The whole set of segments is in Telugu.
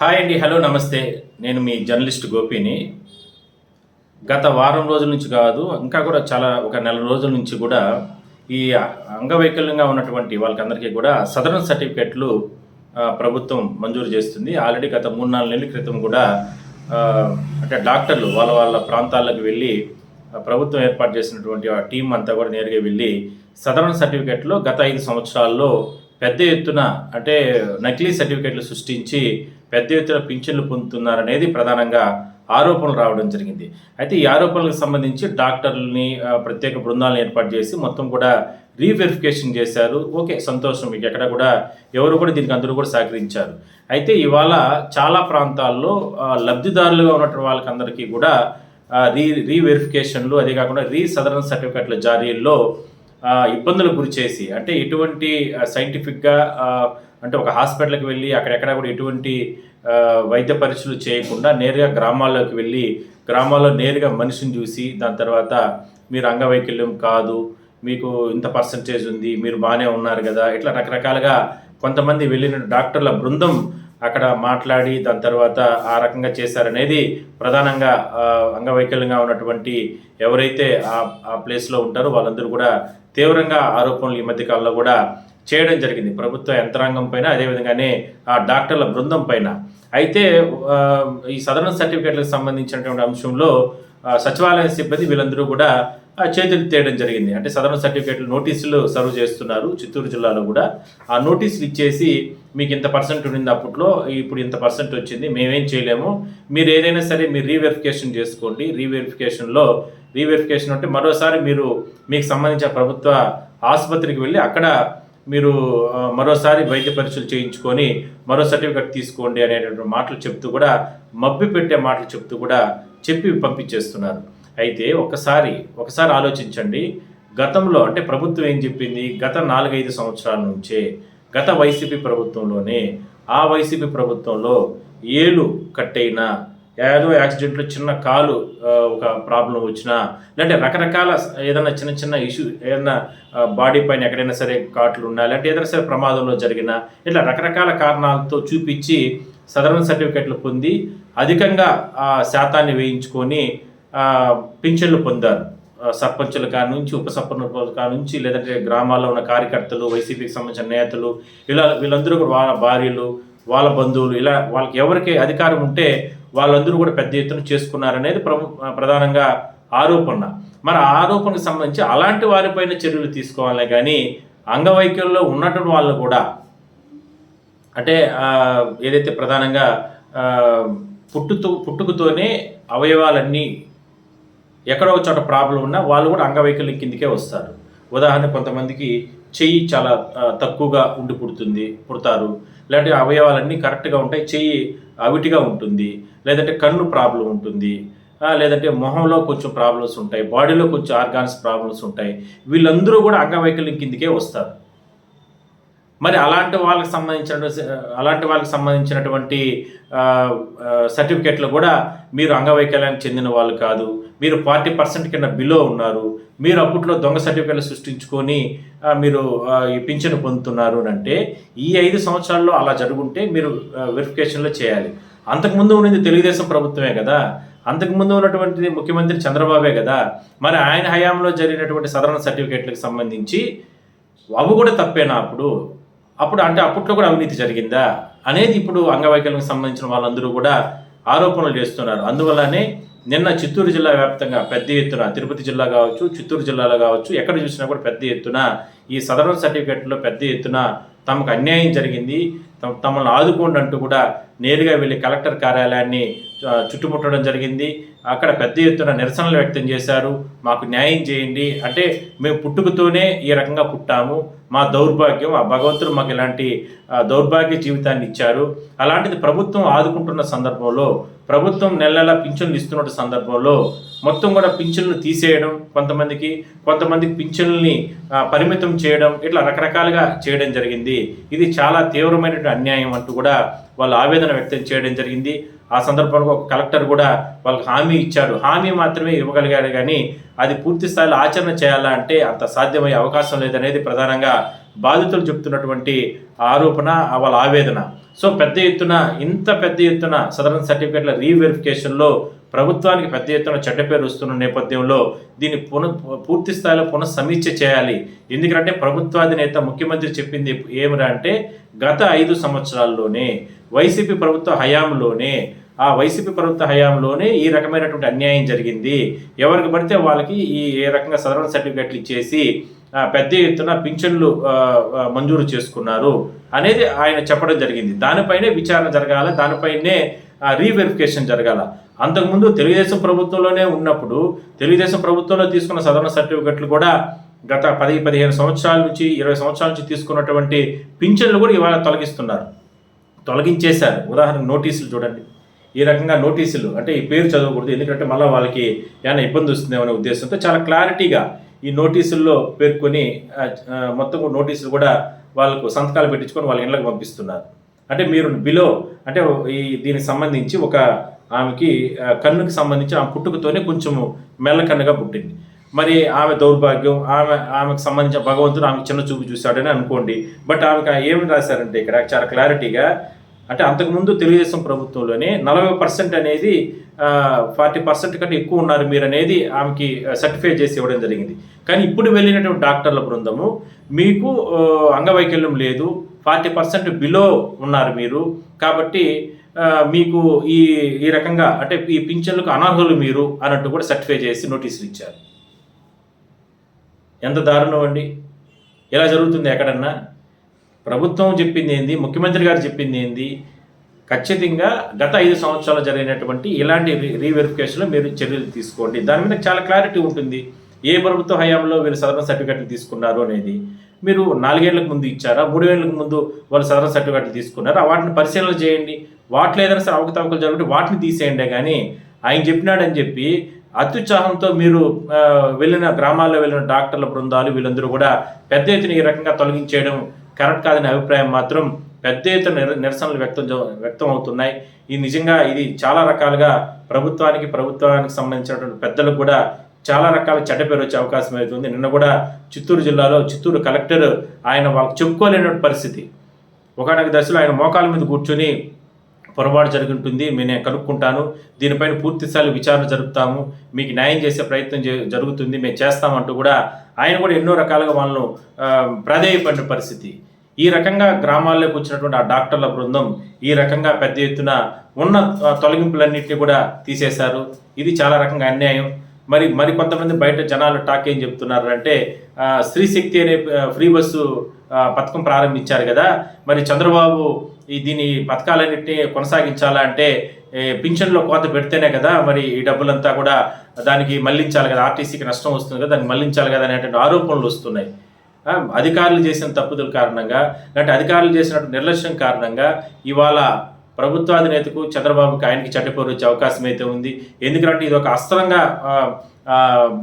హాయ్ అండి హలో నమస్తే. నేను మీ జర్నలిస్ట్ గోపిని. గత వారం రోజుల నుంచి కాదు ఇంకా కూడా చాలా ఒక నెల రోజుల నుంచి కూడా ఈ అంగవైకల్యంగా ఉన్నటువంటి వాళ్ళకందరికీ కూడా సదరన్ సర్టిఫికెట్లు ప్రభుత్వం మంజూరు చేస్తుంది. ఆల్రెడీ గత మూడు నాలుగు నెలల క్రితం కూడా అంటే డాక్టర్లు వాళ్ళ వాళ్ళ ప్రాంతాలకు వెళ్ళి ప్రభుత్వం ఏర్పాటు చేసినటువంటి ఆ టీం అంతా కూడా నేరుగా వెళ్ళి సదరన్ సర్టిఫికెట్లో గత ఐదు సంవత్సరాల్లో పెద్ద ఎత్తున అంటే నకిలీ సర్టిఫికెట్లు సృష్టించి పెద్ద ఎత్తున పింఛన్లు పొందుతున్నారనేది ప్రధానంగా ఆరోపణలు రావడం జరిగింది. అయితే ఈ ఆరోపణలకు సంబంధించి డాక్టర్లని ప్రత్యేక బృందాలను ఏర్పాటు చేసి మొత్తం కూడా రీవెరిఫికేషన్ చేశారు. ఓకే సంతోషం. మీకు ఎక్కడ కూడా ఎవరు కూడా దీనికి అందరూ కూడా సహకరించారు. అయితే ఇవాళ చాలా ప్రాంతాల్లో లబ్ధిదారులుగా ఉన్నటువంటి వాళ్ళకందరికీ కూడా రీ రీవెరిఫికేషన్లు అదే కాకుండా రీ సదరన్ సర్టిఫికెట్ల జారీల్లో ఇబ్బందులకు గురి చేసి అంటే ఎటువంటి సైంటిఫిక్గా అంటే ఒక హాస్పిటల్కి వెళ్ళి అక్కడెక్కడ కూడా ఎటువంటి వైద్య పరీక్షలు చేయకుండా నేరుగా గ్రామాల్లోకి వెళ్ళి గ్రామాల్లో నేరుగా మనిషిని చూసి దాని తర్వాత మీరు అంగవైకల్యం కాదు మీకు ఇంత పర్సంటేజ్ ఉంది మీరు బాగానే ఉన్నారు కదా ఇట్లా రకరకాలుగా కొంతమంది వెళ్ళిన డాక్టర్ల బృందం అక్కడ మాట్లాడి దాని తర్వాత ఆ రకంగా చేశారనేది ప్రధానంగా అంగవైకల్యంగా ఉన్నటువంటి ఎవరైతే ఆ ఆ ప్లేస్లో ఉంటారో వాళ్ళందరూ కూడా తీవ్రంగా ఆరోపణలు ఈ మధ్య కాలంలో కూడా చేయడం జరిగింది. ప్రభుత్వ యంత్రాంగం పైన అదేవిధంగానే ఆ డాక్టర్ల బృందం పైన. అయితే ఈ సదరన్ సర్టిఫికేట్లకు సంబంధించినటువంటి అంశంలో సచివాలయ సిబ్బంది వీళ్ళందరూ కూడా చేతులు తేయడం జరిగింది. అంటే సదరన్ సర్టిఫికేట్లు నోటీసులు సర్వ్ చేస్తున్నారు చిత్తూరు జిల్లాలో కూడా. ఆ నోటీసులు ఇచ్చేసి మీకు ఇంత పర్సెంట్ ఉండింది అప్పట్లో ఇప్పుడు ఇంత పర్సెంట్ వచ్చింది మేమేం చేయలేము. మీరు ఏదైనా సరే మీరు రీవెరిఫికేషన్ చేసుకోండి. రీవెరిఫికేషన్లో రీవెరిఫికేషన్ అంటే మరోసారి మీరు మీకు సంబంధించిన ప్రభుత్వ ఆసుపత్రికి వెళ్ళి అక్కడ మీరు మరోసారి వైద్య పరీక్షలు చేయించుకొని మరో సర్టిఫికేట్ తీసుకోండి అనేటువంటి మాటలు చెప్తూ కూడా మబ్బి పెట్టే మాటలు చెప్తూ కూడా చెప్పి పంపించేస్తున్నారు. అయితే ఒకసారి ఒకసారి ఆలోచించండి. గతంలో అంటే ప్రభుత్వం ఏం చెప్పింది? గత నాలుగైదు సంవత్సరాల నుంచే గత వైసీపీ ప్రభుత్వంలోనే ఆ వైసీపీ ప్రభుత్వంలో ఏలు కట్టయిన ఏదో యాక్సిడెంట్లో చిన్న కాలు ఒక ప్రాబ్లం వచ్చినా లేదంటే రకరకాల ఏదైనా చిన్న చిన్న ఇష్యూ ఏదైనా బాడీ పైన ఎక్కడైనా సరే కాట్లు ఉన్నా లేదంటే ఏదైనా సరే ప్రమాదంలో జరిగిన ఇట్లా రకరకాల కారణాలతో చూపించి సదరన్ సర్టిఫికెట్లు పొంది అధికంగా ఆ శాతాన్ని వేయించుకొని పింఛన్లు పొందారు. ఆ, సర్పంచుల నుంచి ఉప సర్పంచుల కాడ నుంచి లేదంటే గ్రామాల్లో ఉన్న కార్యకర్తలు వైసీపీకి సంబంధించిన నేతలు ఇలా వీళ్ళందరూ కూడా వాళ్ళ భార్యలు వాళ్ళ బంధువులు ఇలా వాళ్ళకి ఎవరికి అధికారం ఉంటే వాళ్ళందరూ కూడా పెద్ద ఎత్తున చేసుకున్నారనేది ప్రభు ప్రధానంగా ఆరోపణ. మరి ఆ ఆరోపణకు సంబంధించి అలాంటి వారిపైన చర్యలు తీసుకోవాలి కానీ అంగవైకల్యంలో ఉన్నటువంటి వాళ్ళు కూడా అంటే ఏదైతే ప్రధానంగా పుట్టుతో పుట్టుకతోనే అవయవాలన్నీ ఎక్కడో ఒక చోట ప్రాబ్లం ఉన్నా వాళ్ళు కూడా అంగవైకల్యం కిందకే వస్తారు. ఉదాహరణ కొంతమందికి చెయ్యి చాలా తక్కువగా ఉండి పుడుతుంది పుడతారు. లేదంటే అవయవాలన్నీ కరెక్ట్గా ఉంటాయి చెయ్యి అవిటిగా ఉంటుంది. లేదంటే కన్ను ప్రాబ్లం ఉంటుంది. లేదంటే మొహంలో కొంచెం ప్రాబ్లమ్స్ ఉంటాయి బాడీలో కొంచెం ఆర్గాన్స్ ప్రాబ్లమ్స్ ఉంటాయి. వీళ్ళందరూ కూడా అంగవైకల్యం కిందకే వస్తారు. మరి అలాంటి వాళ్ళకి సంబంధించిన అలాంటి వాళ్ళకి సంబంధించినటువంటి సర్టిఫికెట్లు కూడా మీరు అంగవైకల్యానికి చెందిన వాళ్ళు కాదు. మీరు ఫార్టీ పర్సెంట్ కింద బిలో ఉన్నారు. మీరు అప్పట్లో దొంగ సర్టిఫికెట్లు సృష్టించుకొని మీరు ఈ పింఛను పొందుతున్నారు అని అంటే ఈ ఐదు సంవత్సరాల్లో అలా జరుగుంటే మీరు వెరిఫికేషన్లో చేయాలి. అంతకుముందు ఉన్నది తెలుగుదేశం ప్రభుత్వమే కదా. అంతకుముందు ఉన్నటువంటిది ముఖ్యమంత్రి చంద్రబాబే కదా. మరి ఆయన హయాంలో జరిగినటువంటి సదరణ సర్టిఫికెట్లకు సంబంధించి అవి కూడా తప్పేనా అప్పుడు? అప్పుడు అంటే అప్పట్లో కూడా అవినీతి జరిగిందా? అనేది ఇప్పుడు అంగవైకల్యం సంబంధించిన వాళ్ళందరూ కూడా ఆరోపణలు చేస్తున్నారు. అందువల్లనే నిన్న చిత్తూరు జిల్లా వ్యాప్తంగా పెద్ద ఎత్తున తిరుపతి జిల్లా కావచ్చు చిత్తూరు జిల్లాలో కావచ్చు ఎక్కడ చూసినా కూడా పెద్ద ఎత్తున ఈ సదరన్ సర్టిఫికెట్లో పెద్ద ఎత్తున తమకు అన్యాయం జరిగింది. తమ తమను ఆదుకోండి అంటూ కూడా నేరుగా వెళ్ళి కలెక్టర్ కార్యాలయాన్ని చుట్టుముట్టడం జరిగింది. అక్కడ పెద్ద ఎత్తున నిరసనలు వ్యక్తం చేశారు. మాకు న్యాయం చేయండి. అంటే మేము పుట్టుకతోనే ఈ రకంగా పుట్టాము. మా దౌర్భాగ్యం ఆ భగవంతుడు మాకు ఇలాంటి దౌర్భాగ్య జీవితాన్ని ఇచ్చారు. అలాంటిది ప్రభుత్వం ఆదుకుంటున్న సందర్భంలో ప్రభుత్వం నెల నెల పింఛన్లు ఇస్తున్న సందర్భంలో మొత్తం కూడా పింఛన్లు తీసేయడం కొంతమందికి కొంతమందికి పింఛన్లని పరిమితం చేయడం ఇట్లా రకరకాలుగా చేయడం జరిగింది. ఇది చాలా తీవ్రమైనటువంటి అన్యాయం అంటూ కూడా వాళ్ళు ఆవేదన వ్యక్తం చేయడం జరిగింది. ఆ సందర్భంలో ఒక కలెక్టర్ కూడా వాళ్ళకి హామీ ఇచ్చాడు. హామీ మాత్రమే ఇవ్వగలిగాడు కానీ అది పూర్తి స్థాయిలో ఆచరణ చేయాలా అంటే అంత సాధ్యమయ్యే అవకాశం లేదనేది ప్రధానంగా బాధితులు చెప్తున్నటువంటి ఆరోపణ వాళ్ళ ఆవేదన. సో పెద్ద ఎత్తున ఇంత పెద్ద ఎత్తున సదరన్ సర్టిఫికేట్ల రీవెరిఫికేషన్లో ప్రభుత్వానికి పెద్ద ఎత్తున చెడ్డ పేరు వస్తున్న నేపథ్యంలో దీన్ని పునః పూర్తి స్థాయిలో పునఃసమీక్ష చేయాలి. ఎందుకంటే ప్రభుత్వాధినేత ముఖ్యమంత్రి చెప్పింది ఏమిరా అంటే గత ఐదు సంవత్సరాల్లోనే వైసీపీ ప్రభుత్వ హయాంలోనే ఆ వైసీపీ ప్రభుత్వ హయాంలోనే ఈ రకమైనటువంటి అన్యాయం జరిగింది. ఎవరికి పడితే వాళ్ళకి ఈ ఏ రకంగా సదరణ సర్టిఫికెట్లు ఇచ్చేసి పెద్ద ఎత్తున పింఛన్లు మంజూరు చేసుకున్నారు అనేది ఆయన చెప్పడం జరిగింది. దానిపైనే విచారణ జరగాల దానిపైనే రీవెరిఫికేషన్ జరగాల. అంతకుముందు తెలుగుదేశం ప్రభుత్వంలోనే ఉన్నప్పుడు తెలుగుదేశం ప్రభుత్వంలో తీసుకున్న సదరణ సర్టిఫికెట్లు కూడా గత పది పదిహేను సంవత్సరాల నుంచి ఇరవై సంవత్సరాల నుంచి తీసుకున్నటువంటి పింఛన్లు కూడా ఇవాళ తొలగిస్తున్నారు. తొలగించేశారు. ఉదాహరణ నోటీసులు చూడండి. ఈ రకంగా నోటీసులు అంటే ఈ పేరు చదవకూడదు ఎందుకంటే మళ్ళీ వాళ్ళకి ఏమైనా ఇబ్బంది వస్తుందేమనే ఉద్దేశంతో చాలా క్లారిటీగా ఈ నోటీసుల్లో పేర్కొని మొత్తం నోటీసులు కూడా వాళ్ళకు సంతకాలు పెట్టించుకొని వాళ్ళ ఇళ్ళకి పంపిస్తున్నారు. అంటే మీరు బిలో అంటే ఈ దీనికి సంబంధించి ఒక ఆమెకి కన్నుకి సంబంధించి ఆమె పుట్టుకతోనే కొంచెము మెల్లకన్నుగా పుట్టింది. మరి ఆమె దౌర్భాగ్యం ఆమె ఆమెకు సంబంధించిన భగవంతుడు ఆమెకు చిన్న చూపు చూశాడని అనుకోండి. బట్ ఆమెకు ఏమి రాశారంటే ఇక్కడ చాలా క్లారిటీగా అంటే అంతకుముందు తెలుగుదేశం ప్రభుత్వంలోనే నలభై పర్సెంట్ అనేది ఫార్టీ పర్సెంట్ కంటే ఎక్కువ ఉన్నారు మీరు అనేది ఆమెకి సర్టిఫై చేసి ఇవ్వడం జరిగింది. కానీ ఇప్పుడు వెళ్ళినటువంటి డాక్టర్ల బృందము మీకు అంగవైకల్యం లేదు ఫార్టీ పర్సెంట్ బిలో ఉన్నారు మీరు కాబట్టి మీకు ఈ ఈ రకంగా అంటే ఈ పింఛన్లకు అనర్హులు మీరు అన్నట్టు కూడా సర్టిఫై చేసి నోటీసులు ఇచ్చారు. ఎంత దారుణం అండి? ఎలా జరుగుతుంది ఎక్కడన్నా? ప్రభుత్వం చెప్పింది ఏంది ముఖ్యమంత్రి గారు చెప్పింది ఏంది ఖచ్చితంగా గత ఐదు సంవత్సరాలు జరిగినటువంటి ఇలాంటి రీ రీవెరిఫికేషన్లో మీరు చర్యలు తీసుకోండి. దాని మీద చాలా క్లారిటీ ఉంటుంది. ఏ ప్రభుత్వ హయాంలో వీళ్ళు సదరణ సర్టిఫికెట్లు తీసుకున్నారు అనేది. మీరు నాలుగేళ్ళకు ముందు ఇచ్చారా మూడేళ్ళకు ముందు వాళ్ళు సదరణ సర్టిఫికెట్లు తీసుకున్నారా? వాటిని పరిశీలన చేయండి. వాటిలో ఏదైనా సరే అవకతవకలు జరుగుతుంటే వాటిని తీసేయండి కానీ ఆయన చెప్పినాడని చెప్పి అత్యుత్సాహంతో మీరు వెళ్ళిన గ్రామాల్లో వెళ్ళిన డాక్టర్ల బృందాలు వీళ్ళందరూ కూడా పెద్ద ఎత్తున ఈ రకంగా తొలగించేయడం కరెక్ట్ కాదనే అభిప్రాయం మాత్రం పెద్ద ఎత్తున నిరసనలు వ్యక్తం వ్యక్తం అవుతున్నాయి. ఇది నిజంగా ఇది చాలా రకాలుగా ప్రభుత్వానికి ప్రభుత్వానికి సంబంధించినటువంటి పెద్దలకు కూడా చాలా రకాల చెడ్డ పేరు వచ్చే అవకాశం అవుతుంది నిన్న కూడా చిత్తూరు జిల్లాలో చిత్తూరు కలెక్టర్ ఆయన వాళ్ళకి చెప్పుకోలేనటువంటి పరిస్థితి. ఒకనొక దశలో ఆయన మోకాల మీద కూర్చొని పొరపాటు జరుగుతుంది మేము నేను కనుక్కుంటాను దీనిపైన పూర్తిస్థాయి విచారణ జరుపుతాము. మీకు న్యాయం చేసే ప్రయత్నం జరుగుతుంది. మేము చేస్తామంటూ కూడా ఆయన కూడా ఎన్నో రకాలుగా వాళ్ళను ప్రాధేయపడిన పరిస్థితి. ఈ రకంగా గ్రామాల్లోకి వచ్చినటువంటి ఆ డాక్టర్ల బృందం ఈ రకంగా పెద్ద ఎత్తున ఉన్న తొలగింపులన్నింటినీ కూడా తీసేశారు. ఇది చాలా రకంగా అన్యాయం. మరి మరి కొంతమంది బయట జనాలు టాక్ ఏం చెప్తున్నారు అంటే స్త్రీ శక్తి అనే ఫ్రీ బస్సు పథకం ప్రారంభించారు కదా. మరి చంద్రబాబు ఈ దీని పథకాలన్నింటినీ కొనసాగించాలా అంటే పింఛన్లో కోత పెడితేనే కదా మరి ఈ డబ్బులంతా కూడా దానికి మళ్ళించాలి కదా ఆర్టీసీకి నష్టం వస్తుంది కదా దాన్ని మళ్ళించాలి కదా అనేటువంటి ఆరోపణలు వస్తున్నాయి. అధికారులు చేసిన తప్పుదల కారణంగా అంటే అధికారులు చేసినట్టు నిర్లక్ష్యం కారణంగా ఇవాళ ప్రభుత్వాధినేతకు చంద్రబాబుకి ఆయనకి చెడ్డపేరు వచ్చే అవకాశం అయితే ఉంది. ఎందుకంటే ఇది ఒక అస్త్రంగా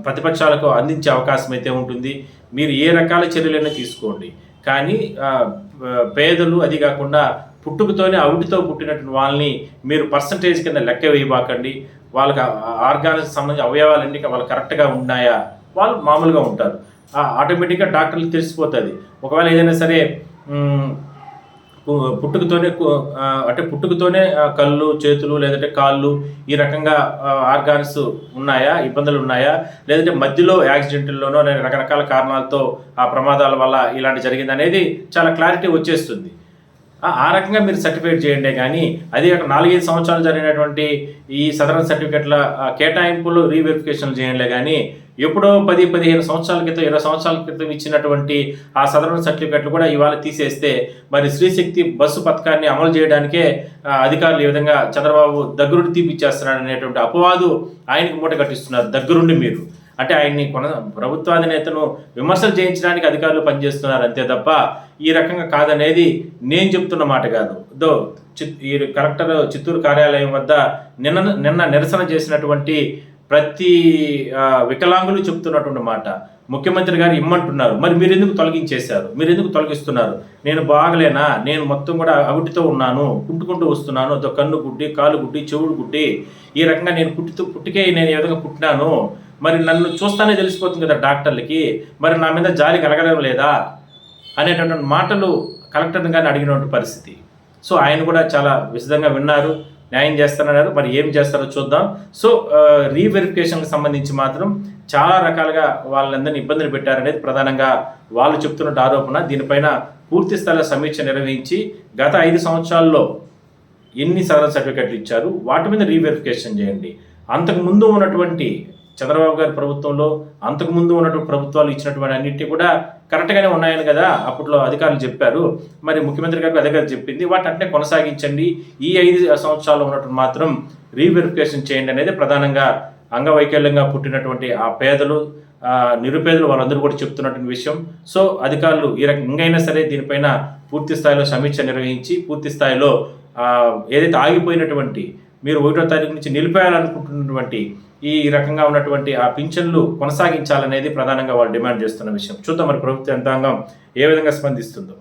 ప్రతిపక్షాలకు అందించే అవకాశం అయితే ఉంటుంది. మీరు ఏ రకాల చర్యలైనా తీసుకోండి. కానీ పేదలు అది కాకుండా పుట్టుకతోనే అవుటితో పుట్టినటువంటి వాళ్ళని మీరు పర్సంటేజ్ కింద లెక్క వేయబాకండి. వాళ్ళకి ఆర్గానిక్ సంబంధించిన అవయవాలన్నీ వాళ్ళు కరెక్ట్గా ఉన్నాయా? వాళ్ళు మామూలుగా ఉంటారు. ఆటోమేటిక్గా డాక్టర్లు తెలిసిపోతుంది. ఒకవేళ ఏదైనా సరే పుట్టుకతోనే అంటే పుట్టుకతోనే కళ్ళు చేతులు లేదంటే కాళ్ళు ఈ రకంగా ఆర్గాన్స్ ఉన్నాయా? ఇబ్బందులు ఉన్నాయా? లేదంటే మధ్యలో యాక్సిడెంట్లోనో రకరకాల కారణాలతో ఆ ప్రమాదాల వల్ల ఇలాంటి జరిగింది అనేది చాలా క్లారిటీ వచ్చేస్తుంది. ఆ రకంగా మీరు సర్టిఫికేట్ చేయండి కానీ అది ఒక నాలుగైదు సంవత్సరాలు జరిగినటువంటి ఈ సదరన్ సర్టిఫికెట్ల కేటాయింపులు రీవెరిఫికేషన్ చేయండి కానీ ఎప్పుడో పది పదిహేను సంవత్సరాల క్రితం ఇరవై సంవత్సరాల క్రితం ఇచ్చినటువంటి ఆ సదరన్ సర్టిఫికెట్లు కూడా ఇవాళ తీసేస్తే మరి స్త్రీశక్తి బస్సు పథకాన్ని అమలు చేయడానికే అధికారులు ఈ విధంగా చంద్రబాబు దగ్గరుండి తీపిచ్చేస్తున్నాడు అనేటువంటి అపవాదు ఆయనకు మూట కట్టిస్తున్నారు. దగ్గరుండి మీరు. అంటే ఆయన్ని కొన ప్రభుత్వాధినేతను విమర్శలు చేయించడానికి అధికారులు పనిచేస్తున్నారు అంతే తప్ప ఈ రకంగా కాదనేది నేను చెప్తున్న మాట కాదు. దో చిత్ ఈ కలెక్టర్ చిత్తూరు కార్యాలయం వద్ద నిన్న నిన్న నిరసన చేసినటువంటి ప్రతి వికలాంగులు చెప్తున్నటువంటి మాట. ముఖ్యమంత్రి గారు ఇమ్మంటున్నారు. మరి మీరు ఎందుకు తొలగించేశారు? మీరు ఎందుకు తొలగిస్తున్నారు? నేను బాగలేనా? నేను మొత్తం కూడా అవిటితో ఉన్నాను కుట్టుకుంటూ వస్తున్నాను. కన్ను గుడ్డి కాలు గుడ్డి చెవుడు గుడ్డి ఈ రకంగా నేను పుట్టితో పుట్టికే నేను ఏ విధంగా పుట్టినాను. మరి నన్ను చూస్తానే తెలిసిపోతుంది కదా డాక్టర్లకి మరి నా మీద జాలి కలగడం లేదా అనేటటువంటి మాటలు కలెక్టర్ని కానీ అడిగినటువంటి పరిస్థితి. సో ఆయన కూడా చాలా విశదంగా విన్నారు న్యాయం చేస్తున్నారు మరి ఏం చేస్తారో చూద్దాం. సో రీవెరిఫికేషన్కి సంబంధించి మాత్రం చాలా రకాలుగా వాళ్ళందరినీ ఇబ్బందులు పెట్టారనేది ప్రధానంగా వాళ్ళు చెప్తున్న ఆరోపణ. దీనిపైన పూర్తి స్థాయిలో సమీక్ష నిర్వహించి గత ఐదు సంవత్సరాల్లో ఎన్ని సదరన్ సర్టిఫికెట్లు ఇచ్చారు వాటి మీద రీవెరిఫికేషన్ చేయండి. అంతకు ముందు ఉన్నటువంటి చంద్రబాబు గారి ప్రభుత్వంలో అంతకు ముందు ఉన్నటువంటి ప్రభుత్వాలు ఇచ్చినటువంటి అన్నింటి కూడా కరెక్ట్గానే ఉన్నాయని కదా అప్పట్లో అధికారులు చెప్పారు. మరి ముఖ్యమంత్రి గారికి అదే కదా చెప్పింది. వాటి అంటే కొనసాగించండి. ఈ ఐదు సంవత్సరాల్లో ఉన్నటువంటి మాత్రం రీవెరిఫికేషన్ చేయండి అనేది ప్రధానంగా అంగవైకల్యంగా పుట్టినటువంటి ఆ పేదలు నిరుపేదలు వాళ్ళందరూ కూడా చెప్తున్నటువంటి విషయం. సో అధికారులు ఈ రకంగా అయినా సరే దీనిపైన పూర్తి స్థాయిలో సమీక్ష నిర్వహించి పూర్తి స్థాయిలో ఏదైతే ఆగిపోయినటువంటి మీరు ఒకటో తారీఖు నుంచి నిలిపేయాలనుకుంటున్నటువంటి ఈ రకంగా ఉన్నటువంటి ఆ పింఛన్లు కొనసాగించాలనేది ప్రధానంగా వాళ్ళు డిమాండ్ చేస్తున్న విషయం. చూద్దాం మరి ప్రభుత్వ యంత్రాంగం ఏ విధంగా స్పందిస్తుందో.